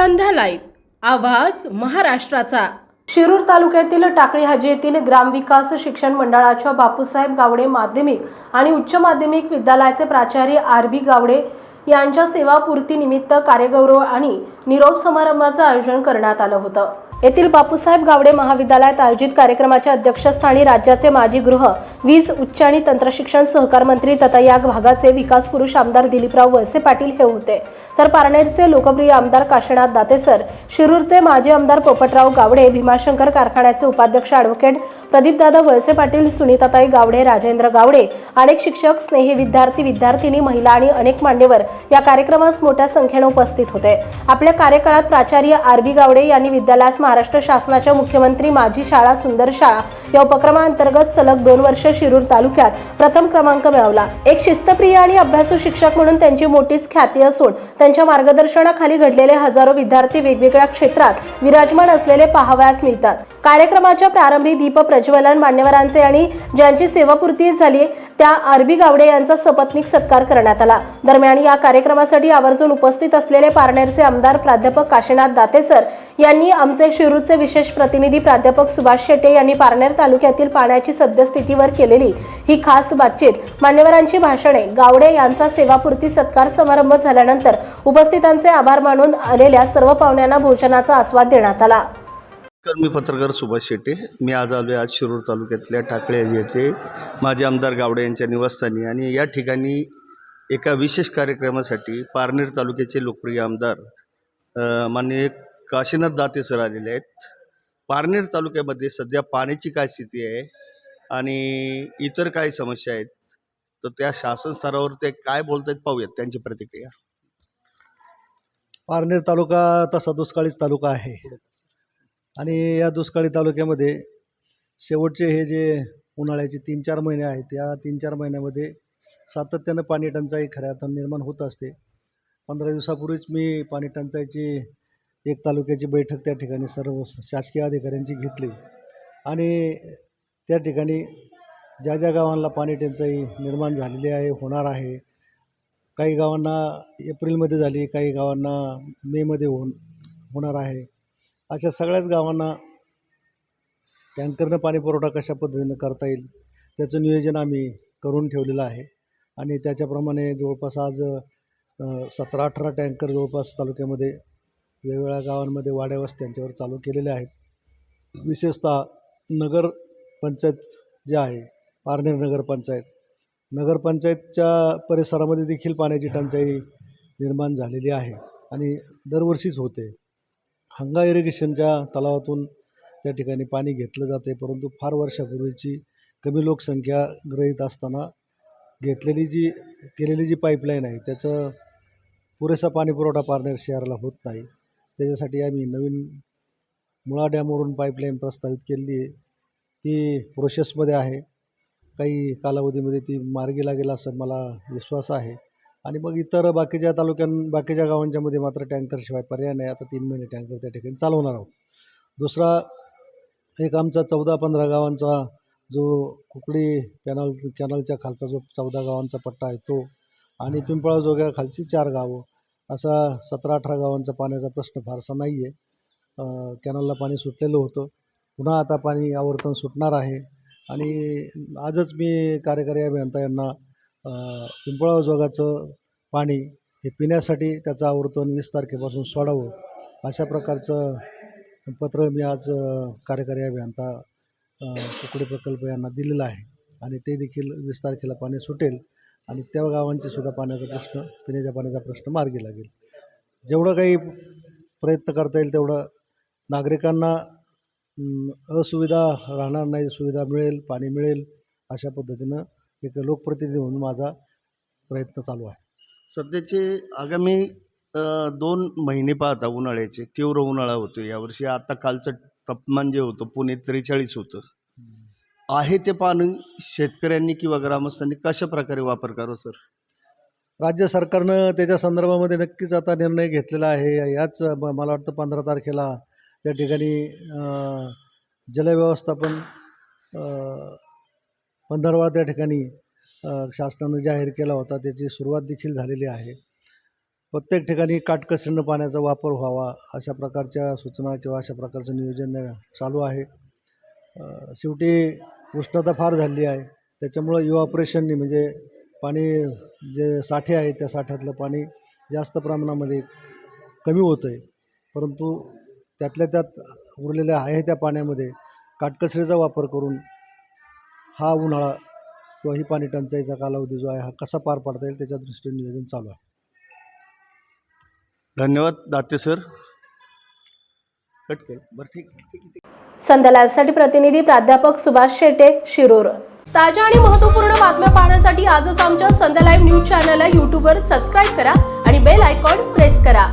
संध्या live आवाज महाराष्ट्राचा. शिरूर तालुक्यातील टाकळी हाजी येथील ग्रामविकास शिक्षण मंडळाच्या बापूसाहेब गावडे माध्यमिक आणि उच्च माध्यमिक विद्यालयाचे प्राचार्य आर बी गावडे यांच्या सेवापूर्तीनिमित्त कार्यगौरव आणि निरोप समारंभाचं आयोजन करण्यात आलं होतं. येथील बापूसाहेब गावडे महाविद्यालयात आयोजित कार्यक्रमाच्या अध्यक्षस्थानी राज्याचे माजी गृह वीज उच्च आणि तंत्रशिक्षण सहकार मंत्री तथा या भागाचे विकास पुरुष आमदार दिलीपराव वळसे पाटील हे होते. तर पारनेरचे लोकप्रिय आमदार काशीनाथ दातेसर शिरूरचे माजी आमदार पोपटराव गावडे भीमाशंकर कारखान्याचे उपाध्यक्ष ॲडव्होकेट प्रदीपदादा वळसे पाटील सुनीताताई गावडे राजेंद्र गावडे अनेक शिक्षक स्नेही विद्यार्थी विद्यार्थिनी महिला आणि अनेक मान्यवर या कार्यक्रमास मोठ्या संख्येने उपस्थित होते. आपल्या कार्यकाळात प्राचार्य आर बी गावडे यांनी विद्यालयास महाराष्ट्र शासनाच्या मुख्यमंत्री माझी शाळा सुंदर शाळा या उपक्रमाअंतर्गत सलग दोन वर्ष शिरूर तालुक्यात प्रथम क्रमांक मिळवला. एक शिस्तप्रिय आणि अभ्यासू शिक्षक म्हणून त्यांची मोठीच ख्याती असून त्यांच्या मार्गदर्शनाखाली घडलेले हजारो विद्यार्थी वेगवेगळ्या क्षेत्रात विराजमान असलेले पाहावयास मिळतात. कार्यक्रमाच्या प्रारंभी दीप प्रज्वलन मान्यवरांचे आणि ज्यांची सेवापूर्ती झाली त्या आरबी गावडे यांचा सपत्नीक सत्कार करण्यात आला. दरम्यान या कार्यक्रमासाठी आवर्जून उपस्थित असलेले पारनेरचे आमदार प्राध्यापक काशीनाथ दातेसर यांनी आमचे शिरूरचे विशेष प्रतिनिधी प्राध्यापक सुभाष शेटे यांनी पारनेर तालुक्यातील पाण्याची सद्यस्थितीवर केलेली ही खास बातचीत मान्यवरांची भाषणे गावडे यांचा सेवापूर्ती सत्कार समारंभ झाल्यानंतर उपस्थितांचे आभार मानून आलेल्या सर्व पाहुण्यांना भोजनाचा आस्वाद देण्यात आला. नमस्कार मी पत्रकार सुभाष शेटे मी आज आलो आहे आज शिरूर तालुक्यातल्या टाकळे येथे. माझे आमदार गावडे यांच्या निवासस्थानी आणि या ठिकाणी एका विशेष कार्यक्रमासाठी पारनेर तालुक्याचे लोकप्रिय आमदार माननीय काशीनाथ दाते सर आलेले आहेत. पारनेर तालुक्यामध्ये सध्या पाण्याची काय स्थिती आहे आणि इतर काय समस्या आहेत? तर त्या शासन स्तरावर ते काय बोलत आहेत पाहूयात त्यांची प्रतिक्रिया. पारनेर तालुका तसा दुष्काळीच तालुका आहे. आणि या दुष्काळी तालुक्यामध्ये शेवटचे हे जे उन्हाळ्याचे तीन चार महिने आहेत या तीन चार महिन्यामध्ये सातत्यानं पाणी टंचाई खऱ्या अर्थानं निर्माण होत असते. पंधरा दिवसापूर्वीच मी पाणी टंचाईची एक तालुक्याची बैठक त्या ठिकाणी सर्व शासकीय अधिकाऱ्यांची घेतली. आणि त्या ठिकाणी ज्या ज्या गावांना पाणी टंचाई निर्माण झालेली आहे होणार आहे काही गावांना एप्रिलमध्ये झाली काही गावांना मेमध्ये होऊन होणार आहे अशा सगळ्याच गावांना टँकरनं पाणी पुरवठा कशा पद्धतीनं करता येईल त्याचं नियोजन आम्ही करून ठेवलेलं आहे. आणि त्याच्याप्रमाणे जवळपास आज सतरा अठरा टँकर जवळपास तालुक्यामध्ये वेगवेगळ्या गावांमध्ये वाड्या वस्त्यांच्यावर चालू केलेल्या आहेत. विशेषतः नगर पंचायत जे आहे पारनेर नगरपंचायत नगरपंचायतच्या परिसरामध्ये देखील पाण्याची टंचाई निर्माण झालेली आहे आणि दरवर्षीच होते. हंगा इरिगेशनच्या तलावातून त्या ठिकाणी पाणी घेतलं जाते परंतु फार वर्षापूर्वीची कमी लोकसंख्या ग्रहित असताना घेतलेली जी केलेली जी पाईपलाईन आहे त्याचं पुरेसा पाणीपुरवठा पारनेर शहराला होत नाही. त्याच्यासाठी आम्ही नवीन मुळा डॅमवरून पाईपलाईन प्रस्तावित केलेली आहे. ती प्रोसेसमध्ये आहे. काही कालावधीमध्ये ती मार्गी लागेल असं मला विश्वास आहे. आणि मग इतर बाकीच्या तालुक्यां बाकीच्या गावांच्यामध्ये मात्र टँकरशिवाय पर्याय नाही. आता तीन महिने टँकर त्या ठिकाणी चालवणार आहोत. दुसरा एक आमचा चौदा पंधरा गावांचा जो कुकडी कॅनल कॅनलच्या खालचा जो चौदा गावांचा पट्टा आहे तो आणि पिंपळाजोग्या खालची चार गावं असा सतरा अठरा गावांचा पाण्याचा प्रश्न फारसा नाही आहे कॅनलला पाणी सुटलेलं होतं. पुन्हा आता पाणी आवर्तन सुटणार आहे. आणि आजच मी कार्यकारी अभियंता यांना पिंपळा पिंपळाव जोगाचं पाणी हे पिण्यासाठी त्याचं आवर्तन वीस तारखेपासून सोडावं अशा प्रकारचं पत्र मी आज कार्यकारी अभियंता तुकडे कुकडे प्रकल्प यांना दिलेलं आहे. आणि ते देखील वीस तारखेला पाणी सुटेल. आणि त्या गावांचे सुद्धा पाण्याचा प्रश्न पिण्याच्या पाण्याचा प्रश्न मार्गी लागेल. जेवढं काही प्रयत्न करता येईल तेवढं नागरिकांना असुविधा राहणार नाही सुविधा मिळेल पाणी मिळेल अशा पद्धतीनं एक लोकप्रतिनिधी म्हणून माझा प्रयत्न चालू आहे. सध्याचे आगामी दोन महिने पाहता उन्हाळ्याचे तीव्र उन्हाळा होतो यावर्षी. आता कालचं तापमान जे होतं पुणे त्रेचाळीस होतं. आहे ते पाणी शेतकऱ्यांनी किंवा ग्रामस्थांनी कशा प्रकारे वापर करावा सर? राज्य सरकारनं त्याच्या संदर्भामध्ये नक्कीच आता निर्णय घेतलेला आहे. याच म- मला वाटतं पंधरा तारखेला त्या ठिकाणी अं, जलव्यवस्थापन अं, पंधरवडा त्या ठिकाणी अं, शासनानं जाहीर केला होता. त्याची सुरुवात देखील झालेली आहे. प्रत्येक ठिकाणी काटकसरीनं पाण्याचा वापर व्हावा अशा प्रकारच्या सूचना किंवा अशा प्रकारचं नियोजन चालू आहे. शेवटी उष्णता फार झाली आहे. त्याच्यामुळं इव्हॉपरेशननी म्हणजे पाणी जे साठे आहे त्या साठ्यातलं पाणी जास्त प्रमाणामध्ये कमी होतं आहे परंतु त्यातल्या त्यात उरलेल्या आहे त्या पाण्यामध्ये काटकसरीचा वापर करून हा उन्हाळा किंवा ही पाणी टंचाईचा कालावधी जो आहे हा कसा पार पाडता येईल त्याच्या दृष्टीने नियोजन चालू आहे. धन्यवाद दाते सर. कट केलं बरं ठीक संध्या लाईव्हसाठी प्रतिनिधी प्राध्यापक सुभाष शेटे शिरूर. ताज्या आणि महत्त्वपूर्ण बातम्या पाहण्यासाठी आजच आमच्या संध्या लाईव्ह न्यूज चॅनलला यूट्यूबवर सबस्क्राईब करा आणि बेल आयकॉन प्रेस करा.